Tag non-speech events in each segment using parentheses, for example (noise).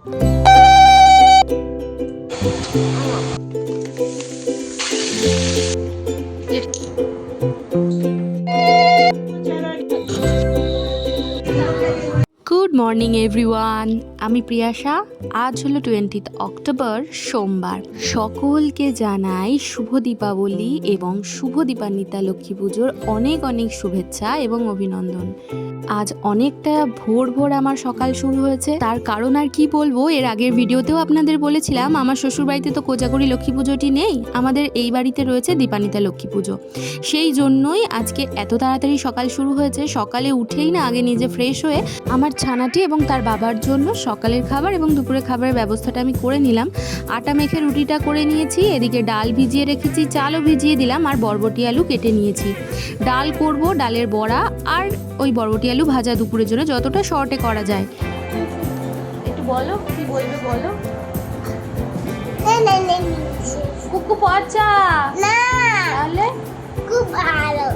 Good morning everyone আমি প্রিয়াশা। আজ হলো টোয়েন্টিথ অক্টোবর সোমবার। সকলকে জানাই শুভ দীপাবলি এবং শুভ দীপান্বিতা লক্ষ্মী পুজোর অনেক অনেক শুভেচ্ছা এবং অভিনন্দন। আজ অনেকটা ভোর ভোর আমার সকাল শুরু হয়েছে। তার কারণ আর কি বলব, এর আগের ভিডিওতেও আপনাদের বলেছিলাম, আমার শ্বশুরবাড়িতে তো কোজাগরি লক্ষ্মী পুজোটি নেই, আমাদের এই বাড়িতে রয়েছে দীপান্বিতা লক্ষ্মী পুজো। সেই জন্যই আজকে এত তাড়াতাড়ি সকাল শুরু হয়েছে, সকালে উঠেই না আগে নিজে ফ্রেশ হয়ে আমার ছানাটি এবং তার বাবার জন্য সকালের খাবার এবং দুপুরের খাবারের ব্যবস্থাটা আমি করে নিলাম। আটা মেখে রুটিটা করে নিয়েছি, এদিকে ডাল ভিজিয়ে রেখেছি, চালও ভিজিয়ে দিলাম, আর বরবটি আলু কেটে নিয়েছি। ডাল করব, ডালের বড়া, আর ওই বরবটি আলু ভাজা দুপুরের জন্য যতটা শর্টে করা যায়। একটু বলো কি বলবে বলো? না না না। নিচে। কুকু পচা। না। তাহলে? খুব ভালো।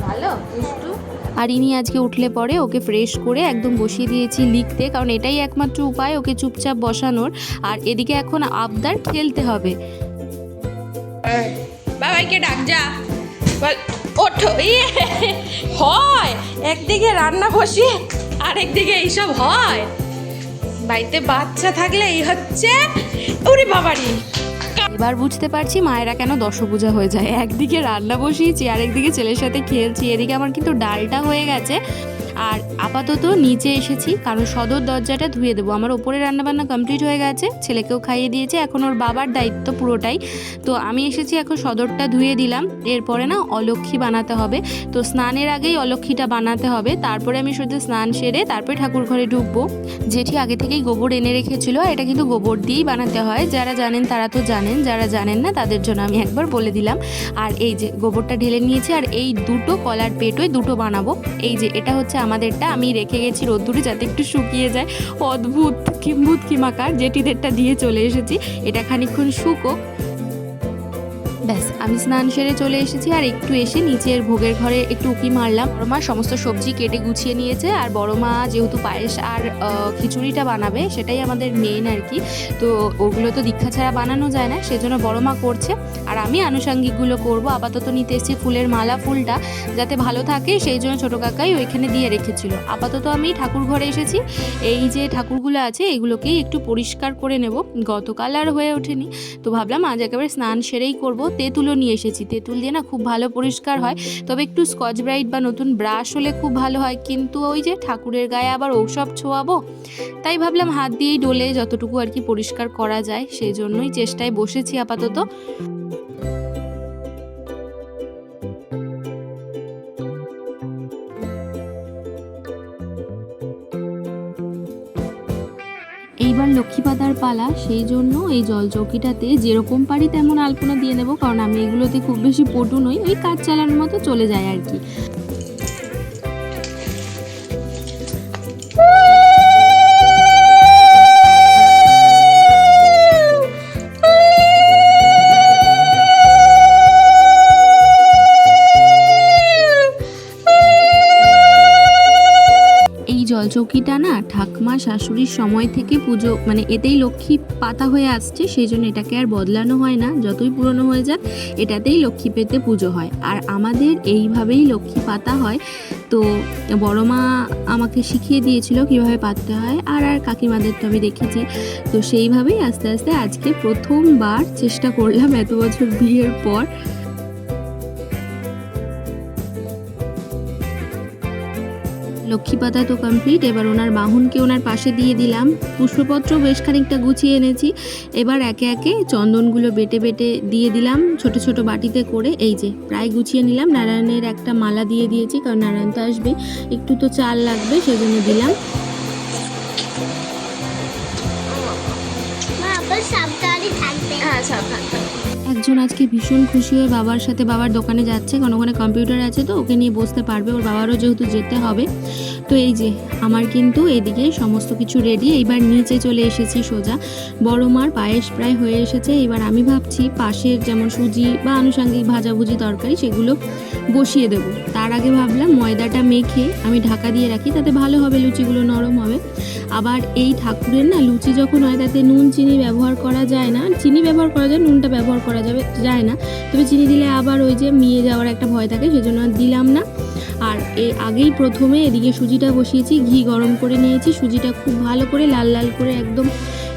ভালো দুষ্টু আর ইনি আজকে উঠলে পরে ওকে ফ্রেশ করে একদম বসিয়ে দিয়েছি লিখতে কারণ এটাই একমাত্র উপায় ওকে চুপচাপ বসানোর। আর এদিকে এখন আবদার খেলতে হবে। বাবাইকে ডাক যা। বল। ওঠো। হয়। একদিকে রান্না বসিয়ে আরেকদিকে এইসব হয়। বাড়িতে বাচ্চা থাকলে এই হচ্ছে ওরে বাবারি। এবার বুঝতে পারছি মায়েরা কেন দশপূজা হয়ে যায়। একদিকে রান্না বসিয়েছি আর একদিকে ছেলের সাথে খেলছি। এদিকে আমার কিন্তু ডালটা হয়ে গেছে। আর আপাতত নিচে এসেছি, কারণ সদর দরজাটা ধুয়ে দেবো। আমার ওপরে রান্নাবান্না কমপ্লিট হয়ে গেছে, ছেলেকেও খাইয়ে দিয়েছে, এখন ওর বাবার দায়িত্ব পুরোটাই। তো আমি এসেছি, এখন সদরটা ধুয়ে দিলাম, এরপরে না অলক্ষী বানাতে হবে। তো স্নানের আগেই অলক্ষীটা বানাতে হবে, তারপরে আমি শুধু স্নান সেরে তারপরে ঠাকুর ঘরে ঢুকবো। জেঠি আগে থেকেই গোবর এনে রেখেছিল এটা কিন্তু গোবর দিয়েই বানাতে হয়। যারা জানেন তারা তো জানেন, যারা জানেন না তাদের জন্য আমি একবার বলে দিলাম। আর এই যে গোবরটা ঢেলে নিয়েছি, আর এই দুটো কলার পেটোয় দুটো বানাবো। এই যে এটা হচ্ছে আমাদেরটা আমি রেখে গেছি রোদ্দুরে যাতে একটু শুকিয়ে যায়। অদ্ভুত, কিম্ভুত কিমাকার, জেঠিদেরটা দিয়ে চলে এসেছি। এটা খানিক্ষণ শুকোক। ব্যাস, আমি স্নান সেরে চলে এসেছি আর একটু এসে নিচের ভোগের ঘরে একটু উকি মারলাম। বড় মা সমস্ত সবজি কেটে গুছিয়ে নিয়েছে আর বড় মা যেহেতু পায়েস আর খিচুড়িটা বানাবে, সেটাই আমাদের মেন আর কি। তো ওগুলো তো দীক্ষা ছাড়া বানানো যায় না, সেজন্য বড় মা করছে। আর আমি আনুষঙ্গিকগুলো করব, আপাতত নিতে এসেছি ফুলের মালা, ফুলটা, যাতে ভালো থাকে, সেই জন্য ছোটো কাকাই ওইখানে দিয়ে রেখেছিল। আপাতত আমি ঠাকুর ঘরে এসেছি। এই যে ঠাকুরগুলো আছে, এগুলোকেই একটু পরিষ্কার করে নেব। গতকাল আর হয়ে ওঠেনি, তো ভাবলাম আজ একেবারে স্নান সেরেই করব। তেঁতুলও নিয়ে এসেছি। তেঁতুল দিয়ে না খুব ভালো পরিষ্কার হয়। তবে একটু স্কচ ব্রাইট বা নতুন ব্রাশ হলে খুব ভালো হয়। কিন্তু ওই যে ঠাকুরের গায়ে আবার ঔষধ ছোয়াবো, তাই ভাবলাম হাত দিয়েই ডোলে যতটুকু আর কি পরিষ্কার করা যায়। সেই জন্যই চেষ্টায় বসেছি আপাতত। এইবার লক্ষ্মী পাতার পালা, সেই জন্য এই জল চৌকিটাতে যেরকম পারি তেমন আলপনা দিয়ে নেব, কারণ আমি এগুলোতে খুব বেশি পটু নই, ওই কাজ চালানোর মতো চলে যায় আর কি। জলচৌকিটা না ঠাকমা শাশুড়ির সময় থেকে পুজো মানে এতেই লক্ষ্মী পাতা হয়ে আসছে, সেই জন্য এটাকে আর বদলানো হয় না। যতই পুরনো হয়ে যাক, এটাতেই লক্ষ্মী পেতে পুজো হয়। আর আমাদের এইভাবেই লক্ষ্মী পাতা হয়। তো বড় মা আমাকে শিখিয়ে দিয়েছিল কীভাবে পাততে হয়, আর আর কাকিমাদের তো আমি দেখেছি। তো সেইভাবেই আস্তে আস্তে আজকে প্রথমবার চেষ্টা করলাম এত বছর বিয়ের পর। লক্ষ্মী পাতা তো কমপ্লিট এবার ওনার বাহনকে ওনার পাশে দিয়ে দিলাম। পুষ্পপত্র বেশ খানিকটা গুছিয়ে এনেছি। এবার একে একে চন্দনগুলো বেটে বেটে দিয়ে দিলাম ছোট ছোট বাটিতে করে। এই যে প্রায় গুছিয়ে নিলাম। নারায়ণের একটা মালা দিয়ে দিয়েছি কারণ নারায়ণ তো আসবে। একটু তো চাল লাগবে সেজন্য দিলাম। সাবধানে থাকবে হ্যাঁ সাবধান একজন আজকে ভীষণ খুশি হয়ে বাবার সাথে বাবার দোকানে যাচ্ছে। কারণ ওখানে কম্পিউটার আছে তো, ওকে নিয়ে বসতে পারবে। ওর বাবারও যেহেতু যেতে হবে। তো এই যে, আমার কিন্তু এদিকে সমস্ত কিছু রেডি এইবার নিচে চলে এসেছি সোজা। বড় মার পায়েস প্রায় হয়ে এসেছে। এবার আমি ভাবছি পাশের যেমন সুজি বা আনুষঙ্গিক ভাজাভুজি তরকারি সেগুলো বসিয়ে দেবো। তার আগে ভাবলাম ময়দাটা মেখে আমি ঢাকা দিয়ে রাখি, তাতে ভালো হবে, লুচিগুলো নরম হবে। আবার এই ঠাকুরের না লুচি যখন হয়, তাতে নুন, চিনি ব্যবহার করা যায় না। চিনি ব্যবহার করা যায়, নুনটা ব্যবহার করা যাবে। যায় না। তবে চিনি দিলে আবার ওই যে মিয়ে যাওয়ার একটা ভয় থাকে, সেজন্য আর দিলাম না। আর এই আগেই প্রথমে এদিকে সুজিটা বসিয়েছি, ঘি গরম করে নিয়েছি, সুজিটা খুব ভালো করে লাল লাল করে একদম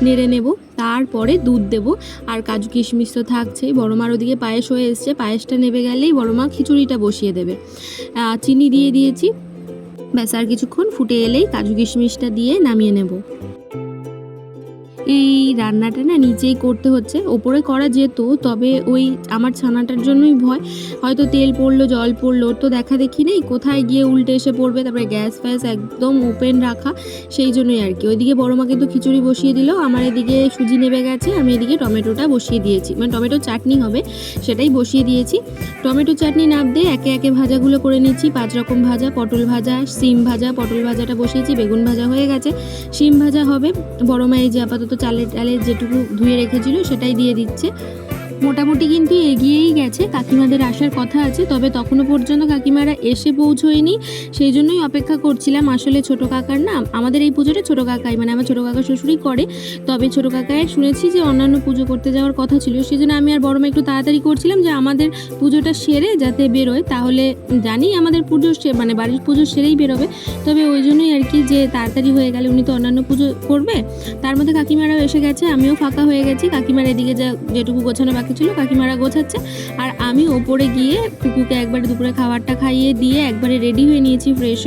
নেড়ে নেব। তারপরে দুধ দেব। আর কাজু কিশমিশ তো থাকছেই, বড় মার ওদিকে পায়েস হয়ে এসছে, পায়েসটা নেবে গেলেই বড় মা খিচুড়িটা বসিয়ে দেবে। চিনি দিয়ে দিয়েছি। ব্যাস আর কিছুক্ষণ ফুটে এলেই কাজু কিশমিশটা দিয়ে নামিয়ে নেব। এই রান্নাটা না নিজেই করতে হচ্ছে। ওপরে করা যেত, তবে ওই আমার ছানাটার জন্যই ভয়। হয়তো তেল পড়ল, জল পড়ল তো দেখা দেখি নেই। কোথায় গিয়ে উল্টে এসে পড়বে, তারপরে গ্যাস ফ্যাস একদম ওপেন রাখা, সেই জন্যই আর কি। ওইদিকে বড় মা কিন্তু খিচুড়ি বসিয়ে দিল, আমার এদিকে সুজি নেবে গেছে, আমি এদিকে টমেটোটা বসিয়ে দিয়েছি। মানে টমেটো চাটনি হবে, সেটাই বসিয়ে দিয়েছি। টমেটো চাটনি নাপ দিয়ে একে একে ভাজাগুলো করে নিচ্ছি। পাঁচ রকম ভাজা, পটল ভাজা, সিম ভাজা, পটল ভাজাটা বসিয়েছি, বেগুন ভাজা হয়ে গেছে। সিম ভাজা হবে, বড় মায়ের যে আপাতত চালের ডালের যেটুকু ধুয়ে রেখেছিল সেটাই দিয়ে দিচ্ছে। মোটামুটি কিন্তু এগিয়েই গেছে। কাকিমাদের আসার কথা আছে, তবে তখনও পর্যন্ত কাকিমারা এসে পৌঁছোয়নি। সেই জন্যই অপেক্ষা করছিলাম। আসলে ছোট কাকার না আমাদের এই পুজোটা ছোট কাকাই মানে আমার ছোট কাকা শ্বশুরই করে। তবে ছোট কাকায় শুনেছি যে অন্যান্য পুজো করতে যাওয়ার কথা ছিল। সেই জন্য আমি আর বড়মা একটু তাড়াতাড়ি করছিলাম যে আমাদের পুজোটা সেরে যাতে বেরোয়। তাহলে জানি আমাদের পুজো মানে বাড়ির পুজো সেরেই বেরোবে। তবে ওই জন্যই আর কি যে তাড়াতাড়ি হয়ে গেলে উনি তো অন্যান্য পুজো করবে। তার মধ্যে কাকিমারাও এসে গেছে, আমিও ফাঁকা হয়ে গেছি। কাকিমার এদিকে যা যেটুকু গোছানো বাকি ছিল কাকিমারা গোছাচ্ছে। আর আমি ওপরে গিয়ে কুকুকে একবারে দুপুরে খাবারটা খাইয়ে দিয়ে একবারে রেডি হয়ে নিয়েছি ফ্রেশ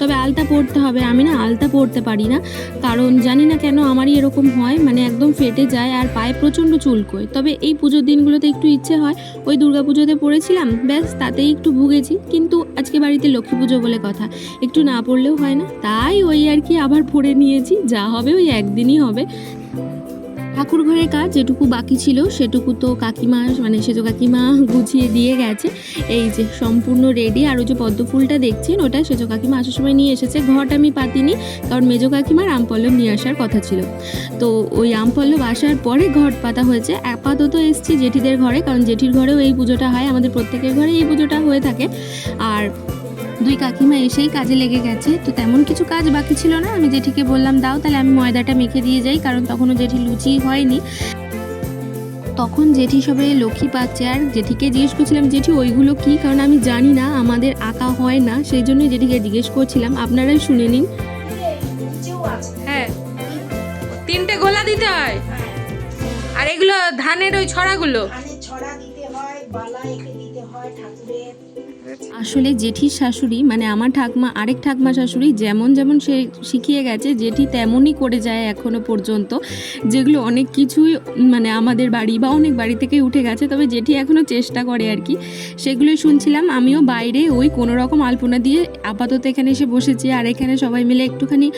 তবে আলতা পরতে হবে, আমি না আলতা পরতে পারি না। কারণ জানি না কেন আমারই এরকম হয় মানে একদম ফেটে যায় আর পায়ে প্রচণ্ড চুলকোয়। তবে এই পুজোর দিনগুলোতে একটু ইচ্ছে হয়, ওই দুর্গা পুজোতে পড়েছিলাম, ব্যাস তাতেই একটু ভুগেছি। কিন্তু আজকে বাড়িতে লক্ষ্মী পুজো বলে কথা, একটু না পড়লেও হয় না। তাই ওই আর কি আবার পড়ে নিয়েছি, যা হবে ওই একদিনই হবে। ঠাকুর ঘরের কাজ যেটুকু বাকি ছিল, সেটুকু তো কাকিমা মানে সেজো কাকিমা (laughs) গুছিয়ে দিয়ে গেছে। এই যে সম্পূর্ণ রেডি আর ওই যে পদ্ম ফুলটা দেখছেন, ওটা সেজো কাকিমা আসার সময় নিয়ে এসেছে। ঘট আমি পাতিনি, কারণ মেজো কাকিমার আমপল্লব নিয়ে আসার কথা ছিল। তো ওই আমপল্লব আসার পরে ঘট পাতা হয়েছে। আপাতত এসছি জেঠিদের ঘরে, কারণ জেঠির ঘরেও এই পুজোটা হয়, আমাদের প্রত্যেকের ঘরে এই পুজোটা হয়ে থাকে। আর দুই কাকিমা এসেই কাজে লেগে গেছে। তো তেমন কিছু কাজ বাকি ছিল না। আমি জেঠিকে বললাম দাও তাহলে আমি ময়দাটা মেখে দিয়ে যাই কারণ তখনও জেঠি লুচি হয়নি। তখন জেঠি সবাই লক্ষ্মী পাচ্ছে। আর জেঠিকে জিজ্ঞেস করছিলাম জেঠি ওইগুলো কি? কারণ আমি জানি না আমাদের আঁকা হয় না। সেই জন্য জেঠিকে জিজ্ঞেস করছিলাম আপনারাই শুনে নিন। হ্যাঁ তিনটে গোলা দিতে হয়। আর এগুলো ধানের ওই ছড়াগুলো? ছড়া দিতে হয় বালা আসলে জেঠির শাশুড়ি মানে আমার ঠাকমা, আরেক ঠাকমা শাশুড়ি যেমন যেমন সে শিখিয়ে গেছে, জেঠি তেমনই করে যায় এখনও পর্যন্ত। যেগুলো অনেক কিছুই মানে আমাদের বাড়ি বা অনেক বাড়ি থেকেই উঠে গেছে, তবে জেঠি এখনও চেষ্টা করে আর কি। সেগুলোই শুনছিলাম, আমিও বাইরে ওই কোনো রকম আলপনা দিয়ে আপাতত এখানে এসে বসেছি, আর এখানে সবাই মিলে একটুখানি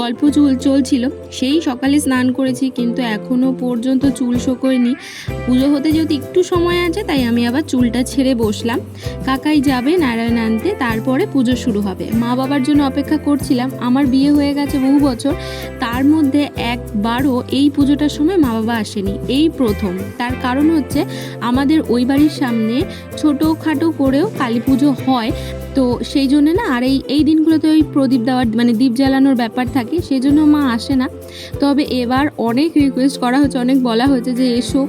গল্প চুল চলছিল। সেই সকালে স্নান করেছি, কিন্তু এখনও পর্যন্ত চুল শোকোয়নি। পুজো হতে যেহেতু একটু সময় আছে, তাই আমি আবার চুলটা ছেড়ে বসলাম। কাকাই যাবে নারায়ণ আনতে তারপরে পুজো শুরু হবে। মা বাবার জন্য অপেক্ষা করছিলাম, আমার বিয়ে হয়ে গেছে বহু বছর, তার মধ্যে একবারও এই পুজোটার সময় মা বাবা আসেনি, এই প্রথম। তার কারণ হচ্ছে আমাদের ওই বাড়ির সামনে ছোটোখাটো করেও কালী পুজো হয়, তো সেই জন্য না আর এই এই দিনগুলোতে ওই প্রদীপ দেওয়ার মানে দীপ জ্বালানোর ব্যাপার থাকে, সেই জন্য মা আসে না। তবে এবার অনেক রিকোয়েস্ট করা হচ্ছে, অনেক বলা হয়েছে যে এসো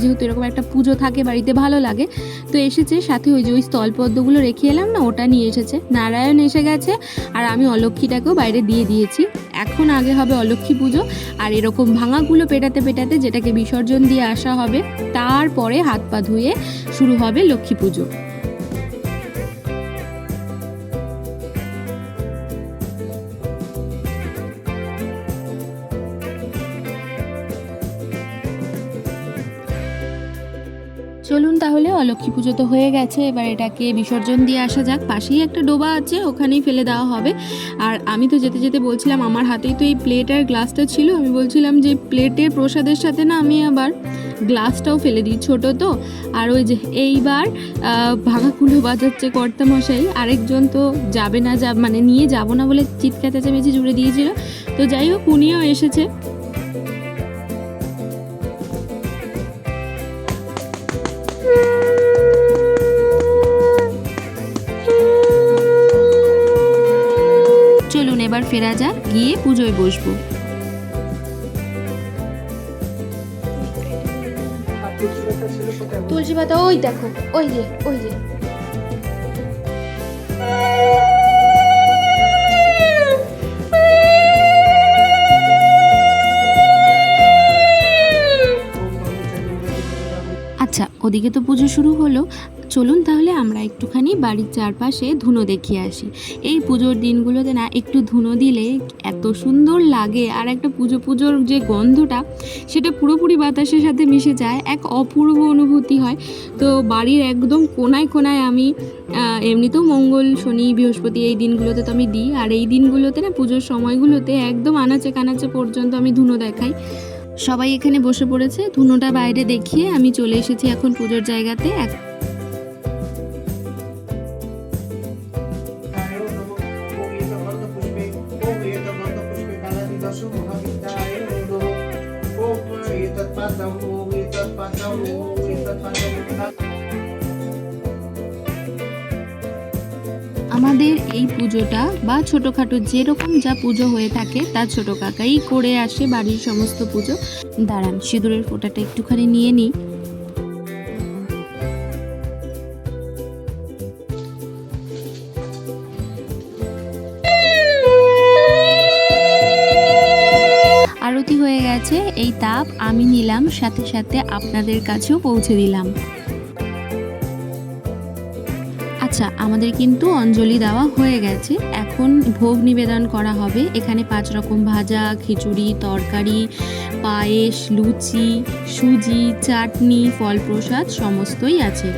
যেহেতু এরকম একটা পুজো থাকে, বাড়িতে ভালো লাগে, তো এসেছে সাথে ওই যে ওই স্থলপদ্মগুলো রেখে এলাম না, ওটা নিয়ে এসেছে। নারায়ণ এসে গেছে, আর আমি অলক্ষীটাকেও বাইরে দিয়ে দিয়েছি। এখন আগে হবে অলক্ষী পুজো, আর এরকম ভাঙাগুলো পেটাতে পেটাতে যেটাকে বিসর্জন দিয়ে আসা হবে, তারপরে হাত পা ধুয়ে শুরু হবে লক্ষ্মী পুজো। অলক্ষ্মী পুজো তো হয়ে গেছে, এবার এটাকে বিসর্জন দিয়ে আসা যাক। পাশেই একটা ডোবা আছে, ওখানেই ফেলে দেওয়া হবে। আর আমি তো যেতে যেতে বলছিলাম, আমার হাতেই তো এই প্লেট আর গ্লাসটা ছিল, আমি বলছিলাম যে প্লেটের প্রসাদের সাথে না আমি আবার গ্লাসটাও ফেলে দিই, ছোট তো। আর ওই যে এইবার ভাঙা কুলো বাজাচ্ছে কর্তা মশাই আরেকজন তো যাবে না, যা মানে নিয়ে যাব না বলে চিৎকার চেঁচামেচি জুড়ে দিয়েছিল। তো যাই হোক, উনিও এসেছে। ফেরা যাক গিয়ে পুজোয় বসবো। তুলসী পাতা ওই দেখো ওই যে ওই যে। আচ্ছা ওদিকে তো পুজো শুরু হলো। চলুন তাহলে আমরা একটুখানি বাড়ির চারপাশে ধুনো দেখিয়ে আসি। এই পুজোর দিনগুলোতে না একটু ধুনো দিলে এত সুন্দর লাগে আর একটা পুজো পুজোর যে গন্ধটা, সেটা পুরোপুরি বাতাসের সাথে মিশে যায়, এক অপূর্ব অনুভূতি হয়। তো বাড়ির একদম কোনায় কোনায় আমি এমনিতেও মঙ্গল, শনি, বৃহস্পতি এই দিনগুলোতে তো আমি দিই। আর এই দিনগুলোতে না পুজোর সময়গুলোতে একদম আনাচে কানাচে পর্যন্ত আমি ধুনো দেখাই। সবাই এখানে বসে পড়েছে। ধুনোটা বাইরে দেখিয়ে আমি চলে এসেছি এখন পুজোর জায়গাতে। এক আমাদের এই পুজোটা বা ছোটোখাটো যেরকম যা পুজো হয়ে থাকে, তা ছোটো কাকাই করে আসে বাড়ির সমস্ত পুজো। দাঁড়ান, সিঁদুরের ফোঁটাটা একটুখানি নিয়ে নিই। আরতি হয়ে গেছে, এই তাপ আমি নিলাম, সাথে সাথে আপনাদের কাছেও পৌঁছে দিলাম। আচ্ছা আমাদের কিন্তু অঞ্জলি দেওয়া হয়ে গেছে। এখন ভোগ নিবেদন করা হবে। এখানে পাঁচ রকম ভাজা, খিচুড়ি, তরকারি, পায়েস, লুচি, সুজি, চাটনি ফল প্রসাদ সমস্তই আছে।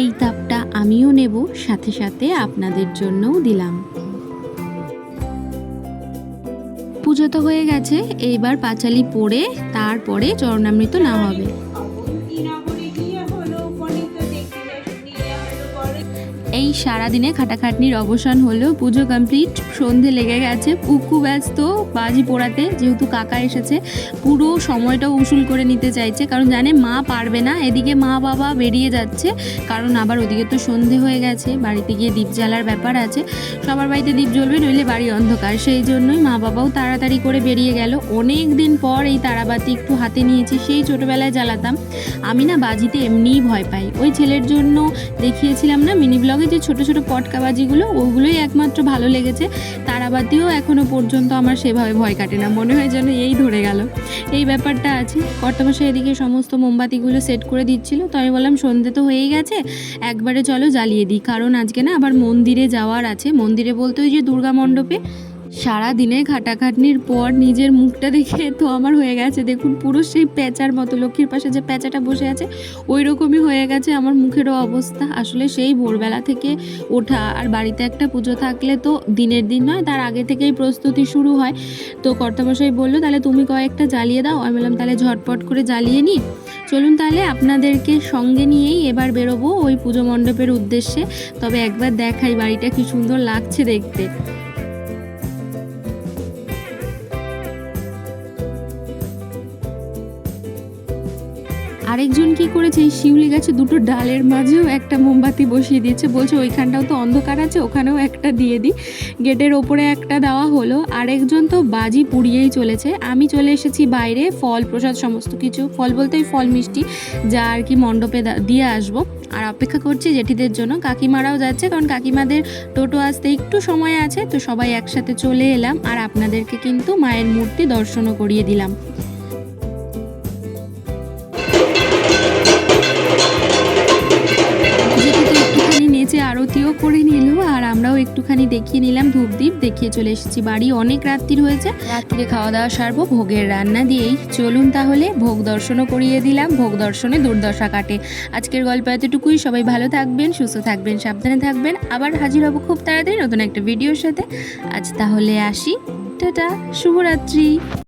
এই তাপটা আমিও নেব, সাথে সাথে আপনাদের জন্যও দিলাম। পুজো তো হয়ে গেছে, এইবার পাঁচালি পড়ে তারপরে চরণামৃত না হবে। you know এই সারাদিনে খাটাখাটনির অবসান হলো, পুজো কমপ্লিট সন্ধে লেগে গেছে, পুকু ব্যস্ত, বাজি পোড়াতে যেহেতু কাকা এসেছে, পুরো সময়টাও উসুল করে নিতে চাইছে, কারণ জানে মা পারবে না, এদিকে মা বাবা বেরিয়ে যাচ্ছে, কারণ আবার ওদিকে তো সন্ধে হয়ে গেছে, বাড়িতে গিয়ে দীপ জ্বালার ব্যাপার আছে, সবার বাড়িতে দীপ জ্বলবে, নইলে বাড়ি অন্ধকার, সেই জন্যই মা বাবাও তাড়াতাড়ি করে বেরিয়ে গেল, অনেক দিন পর এই তারাবাতি একটু হাতে নিয়েছি, সেই ছোটোবেলায় জ্বালাতাম, আমি না বাজিতে এমনিই ভয় পাই, ওই ছেলের জন্য দেখিয়েছিলাম না মিনি ব্লগে যে ছোট ছোট পটকাবাজিগুলো, ওগুলোই একমাত্র ভালো লেগেছে। তারাবাতিও এখনও পর্যন্ত আমার সেভাবে ভয় কাটে না। মনে হয় যেন এই ধরে গেল। এই ব্যাপারটা আছে। কর্তামশাই এদিকে সমস্ত মোমবাতিগুলো সেট করে দিচ্ছিল। তো আমি বললাম, সন্ধে তো হয়েই গেছে। একবারে চলো জ্বালিয়ে দিই। কারণ আজকে না আবার মন্দিরে যাওয়ার আছে। মন্দিরে বলতে ওই যে দুর্গা মণ্ডপে সারা দিনে খাটাখাটনির পর নিজের মুখটা দেখে তো আমার হয়ে গেছে। দেখুন, পুরো সেই প্যাঁচার মতো, লক্ষ্মীর পাশে যে প্যাঁচাটা বসে আছে ওই রকমই হয়ে গেছে আমার মুখেরও অবস্থা। আসলে সেই ভোরবেলা থেকে ওঠা আর বাড়িতে একটা পুজো থাকলে তো দিনের দিন নয়, তার আগে থেকেই প্রস্তুতি শুরু হয়। তো কর্তামশাই বলল, তাহলে তুমি কয়েকটা জ্বালিয়ে দাও। আমি বললাম, তাহলে ঝটপট করে জ্বালিয়ে নিই চলুন তাহলে আপনাদেরকে সঙ্গে নিয়েই এবার বেরোবো ওই পুজো মণ্ডপের উদ্দেশ্যে। তবে একবার দেখাই বাড়িটা কি সুন্দর লাগছে দেখতে। আরেকজন কি করেছে? এই শিউলি গাছে দুটো ডালের মাঝেও একটা মোমবাতি বসিয়ে দিয়েছে। বলছে, ওইখানটাও তো অন্ধকার আছে, ওখানেও একটা দিয়ে দিই। গেটের ওপরে একটা দেওয়া হলো। আরেকজন তো বাজি পুড়িয়েই চলেছে। আমি চলে এসেছি বাইরে, ফল, প্রসাদ, সমস্ত কিছু। ফল বলতে ওই ফল মিষ্টি যা আর কি মণ্ডপে দিয়ে আসব। আর অপেক্ষা করছি জেঠিদের জন্য। কাকিমারাও যাচ্ছে, কারণ কাকিমাদের টোটো আসতে একটু সময় আছে। তো সবাই একসাথে চলে এলাম। আর আপনাদেরকে কিন্তু মায়ের মূর্তি দর্শনও করিয়ে দিলাম। করে নিল আর আমরাও একটুখানি দেখিয়ে নিলাম ধূপ ধূপদীপ দেখিয়ে চলে এসেছি বাড়ি। অনেক রাত্রির হয়েছে, রাত্রিরে খাওয়া দাওয়া সারবো, ভোগের রান্না দিয়েই। চলুন তাহলে, ভোগ দর্শনও করিয়ে দিলাম, ভোগ দর্শনে দুর্দশা কাটে। আজকের গল্প এতটুকুই, সবাই ভালো থাকবেন, সুস্থ থাকবেন, সাবধানে থাকবেন। আবার হাজির হব খুব তাড়াতাড়ি নতুন একটা ভিডিওর সাথে। আজ তাহলে আসি। টাটা, শুভরাত্রি।